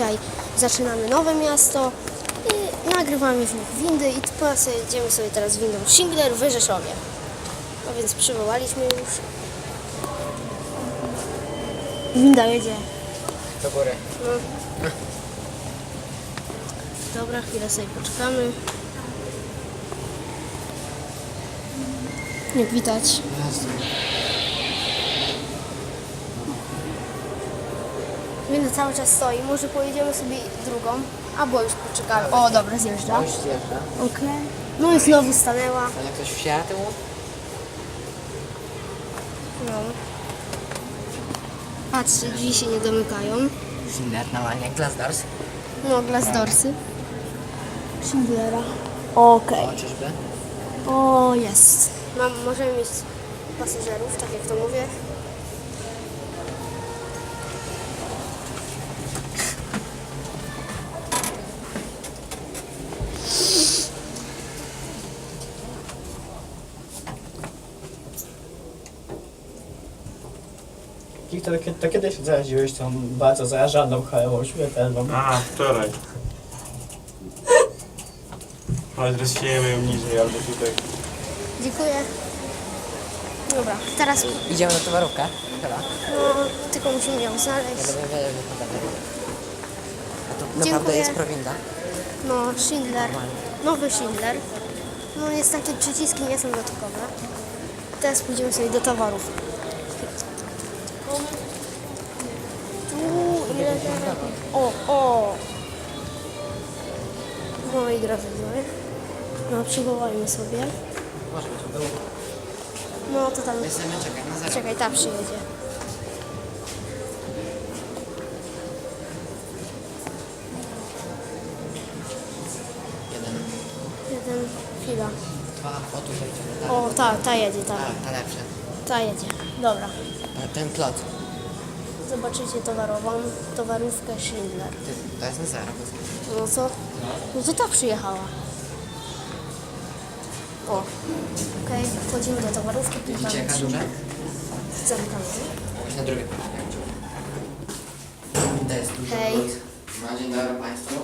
Dzisiaj zaczynamy nowe miasto i nagrywamy w nich windy i teraz jedziemy sobie teraz windą Schindler w Rzeszowie. No więc przywołaliśmy już. Winda jedzie. Do góry. No. Dobra, chwilę sobie poczekamy. Jak widać. Winda cały czas stoi. Może pojedziemy sobie drugą. Albo już poczekamy. O, dobra, zjeżdża. Już zjeżdża. Okej. No i znowu stanęła. A jak ktoś wsiada tyłu? No. Patrzcie, drzwi się nie domykają. Schindler normalnie jak Glasdors. No, Glassdorsy. Schindlera. Okej. O, czyżby? O, jest. Mam, możemy mieć pasażerów, tak jak to mówię. Kie- to kiedy się zaraziłeś tą bardzo zarażalną chorobą śmiertelną? A, wczoraj. Ale rozsiejemy ją niżej albo tutaj. Dziękuję. Dobra, teraz Idziemy na towarówkę? Chyba. no, tylko musimy ją Ja znaleźć. będę wiedział, że to będę. A to Dziękuję. naprawdę jest prowinda. No, Schindler. Nowy Schindler. No, jest takie przyciski, nie są dotykowe. Teraz pójdziemy sobie do towarów. Ile teraz? O, o! Moi drodzy, widzowie. No, przywołajmy sobie. Może być w dół. No, to tam... Na zero. Czekaj, ta przyjedzie. Jeden, Jeden, chwila. dwa, o tutaj. Tak. O, ta, ta jedzie, ta. Tak, ta lepsza. Ta jedzie. Dobra. A Ten plot. Zobaczycie towarową, towarówkę Schindler. Ty, to jest na zero. No co? No to ta przyjechała. O. Okej, wchodzimy do towarówki. Widzicie jaka duża? Zamykamy. Na drugie. To jest duży Hej. plot. No, dzień dobry Państwu.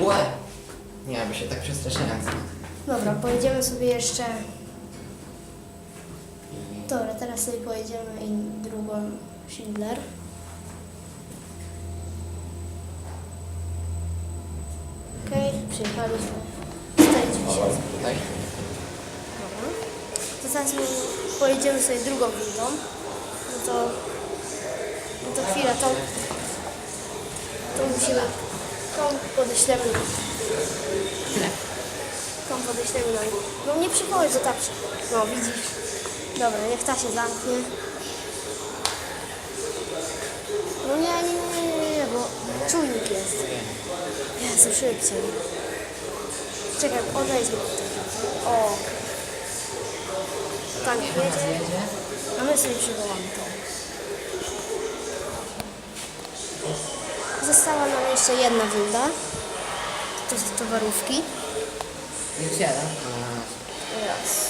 Łe! Nie, by się tak przestraszyłem. Dobra, pojedziemy sobie jeszcze... Teraz sobie pojedziemy i drugą Schindler. Okej, przyjechaliśmy. Tutaj drzwi się Tutaj. Dobra. To teraz my pojedziemy sobie drugą windą. No to, no to chwilę, tą, tą musimy, tą podeślemy. Tą podeślemy na No nie przywołaj do tapszy. No widzisz. Dobra, niech ta się zamknie. No nie, nie, nie, nie, nie, bo czujnik jest. Jezu, szybciej. Czekaj, odejdźmy tutaj. O. Tak, jedzie. A my sobie przywołamy to. Została nam jeszcze jedna winda. To są towarówki. Już jeden. Raz.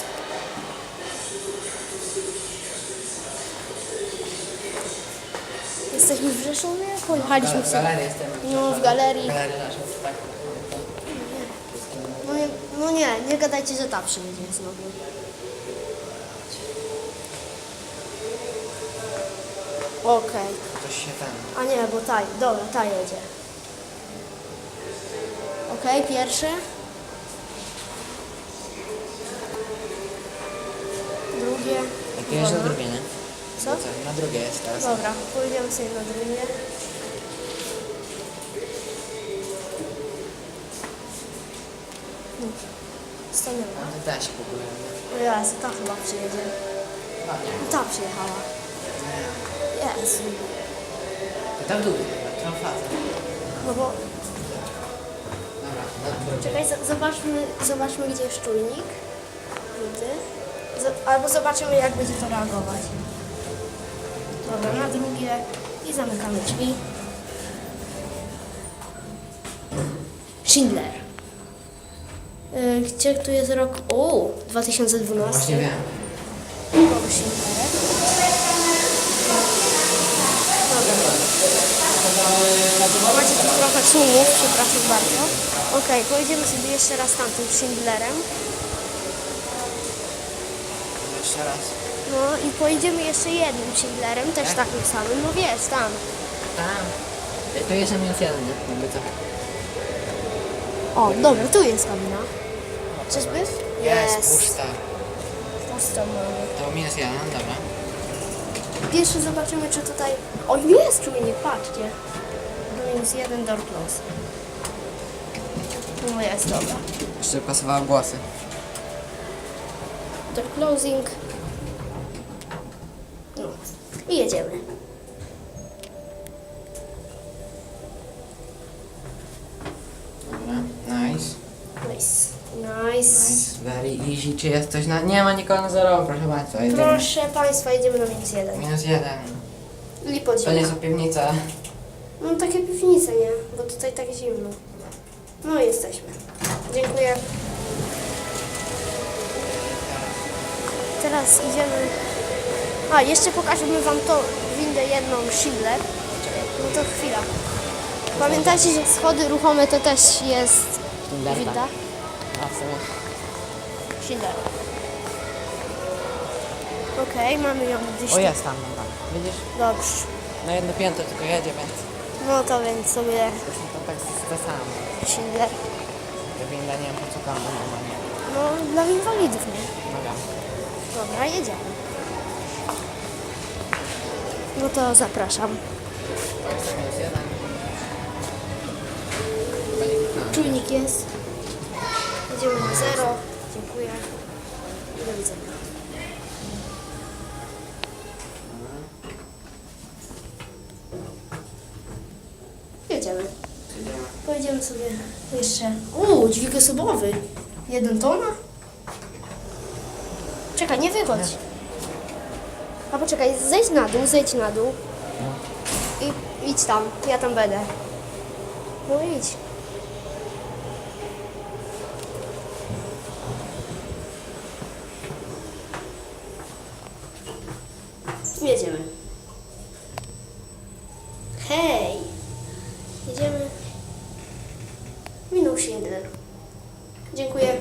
Jesteśmy w Rzeszowie? Pojechaliśmy W sobie. galerii jestem. No, w galerii. Tak. No nie, no nie, nie gadajcie, że ta przyjedzie znowu. Okej. Ktoś się. A nie, bo ta, dobra, ta jedzie. Okej, pierwszy. Drugie. Jak jedziesz na Wolno. drugie, nie? Co? Na drugie jest teraz. Dobra, pójdziemy sobie na drugie. Hmm. Stanęła. No to da się w ogóle. Jezu, ta chyba przyjedzie. No nie. Ta przyjechała. Jezu. To tam dół. Tam facet. No bo Dobra, na drugie. Czekaj, z- zobaczmy, zobaczmy gdzie jest czujnik. Widzę. Z- albo zobaczymy jak będzie to reagować woda na drugie i zamykamy drzwi. Schindler. Y, gdzie tu jest rok? O, 2012. Właśnie wiem. Mamy Schindlerek. Dobra. Macie tu trochę szumów, przepraszam bardzo. Okej, pojedziemy sobie jeszcze raz tamtym Schindlerem. Jeszcze raz. No i pojedziemy jeszcze jednym Schindlerem, też Tak? takim samym. No wiesz, tam. Tam. To jest minus jeden, nie? Jakby co? O, dobra, tu jest kabina. Czyżby? Jest, puszta. Pusto mamy. To minus jeden, dobra. Pierwszy zobaczymy, czy tutaj... O, jest czujnik, patrzcie. Minus jeden door close. No jest, dobra. Jeszcze pasowały głosy. Door closing. I jedziemy. Dobra, nice. Nice. Nice. Nice, very easy. Czy jest coś na... Nie ma nikogo na zero, proszę Państwa. Jedziemy. Proszę Państwa, jedziemy na minus jeden. Minus jeden. To nie są piwnice. No takie piwnice, nie? Bo tutaj tak zimno. No i jesteśmy. Dziękuję. Teraz idziemy... A, jeszcze pokażemy Wam tą windę jedną Schindler. No to chwila. Pamiętajcie, że schody ruchome to też jest Schindler, winda. A w sumie. Schindler. Okej, mamy ją gdzieś O tu. jest tam, tam. Widzisz? Dobrze. Na jedno piętro tylko jedzie, więc... No to więc sobie to tak jest to samo. Schindler. To winda nie wiem po co tam normalnie. No, dla inwalidów, nie? No wiem. Dobra, jedziemy. No to zapraszam. Czujnik jest. Jedziemy na zero. Dziękuję. I do widzenia. Jedziemy. Pojedziemy sobie jeszcze. Uuu, dźwig osobowy. Jeden tona? Czekaj, nie wychodź. A poczekaj, zejdź na dół, zejdź na dół. I idź tam, ja tam będę. No idź. Jedziemy. Hej! Jedziemy. Minął się jeden. Dziękuję.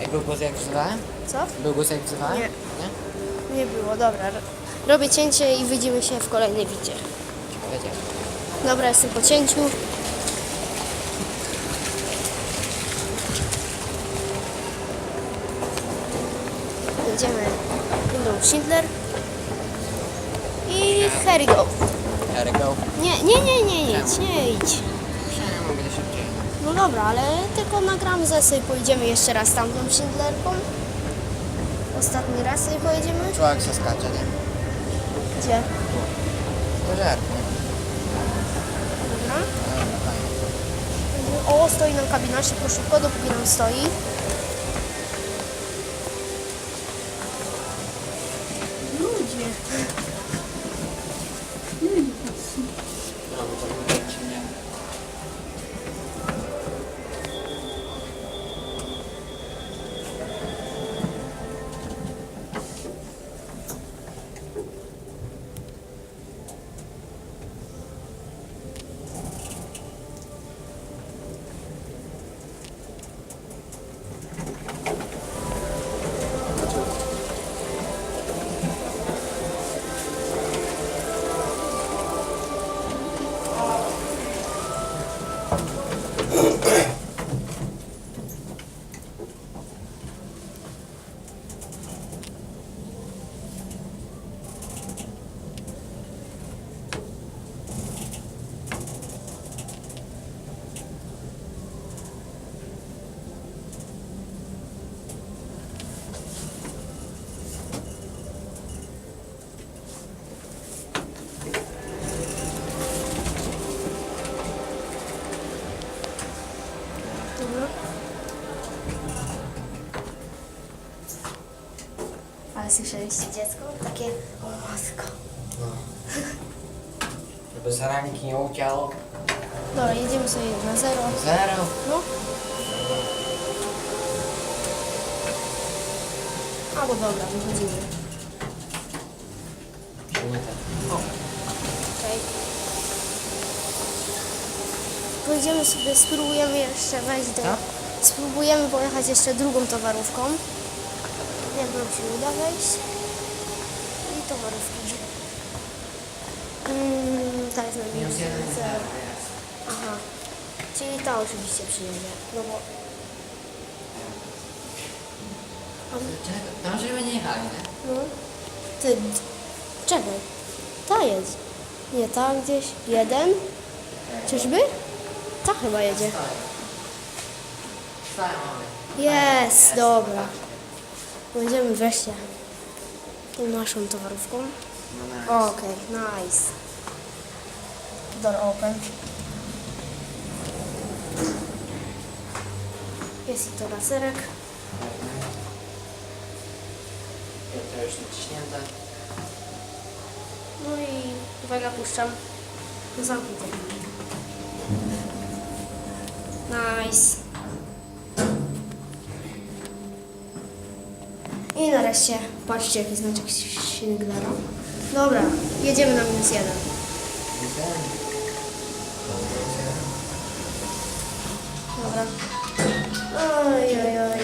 Jak był głos jak wzywałem? Co? Był głos jak wzywałem? Nie. Nie? Nie było, dobra. ro- Robię cięcie i widzimy się w kolejnej widzie. Dobra, jestem po cięciu. Jedziemy windą Schindler. I we go. Go. Nie, nie, nie, nie idź, nie idź. Mogę szybciej. No dobra, ale tylko nagram zesy i pojedziemy jeszcze raz tamtą Schindlerką. Ostatni raz sobie pojedziemy. Człowiek się skacze, nie? Gdzie? To żart, nie? Dobra. Dobra, fajnie. O, stoi nam kabina, szybko, szybko, dopóki nam stoi. Słyszeliście dziecko? Takie, o matko. Żeby zaranki nie uciało. Dobra, jedziemy sobie na zero. Zero. No. Albo dobra, wychodzimy. Nie tak. Okej. pojedziemy sobie, spróbujemy jeszcze wejść do... Co? Spróbujemy pojechać jeszcze drugą towarówką. Jak nam się uda wejść. I towarówki. Mm, ta jest na jest. Aha. Czyli ta oczywiście przyjedzie. No bo... Tam żeby nie jechali, nie? No. Ty... Czekaj. Ta jest. Nie, ta gdzieś. Jeden? Czyżby? Ta chyba jedzie. Jest, dobra. Będziemy wreszcie tą naszą towarówką. No na Okej, nice. Door open. Jest i to laserek. To już naciśnięte. No i uwaga, puszczam. Zamknij. Nice. I nareszcie, patrzcie jaki znaczek Schindlera. Dobra, jedziemy na minus jeden. Dobra. Oj, oj, oj.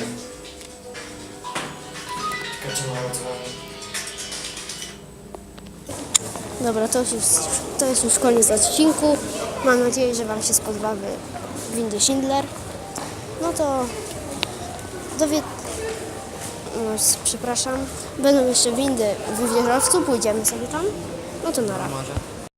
Dobra, to już, to jest już koniec odcinku. Mam nadzieję, że Wam się spodobały windy Schindler. No to dowie... No, s- przepraszam. Będą jeszcze windy w wieżowcu, pójdziemy sobie tam. No to na razie.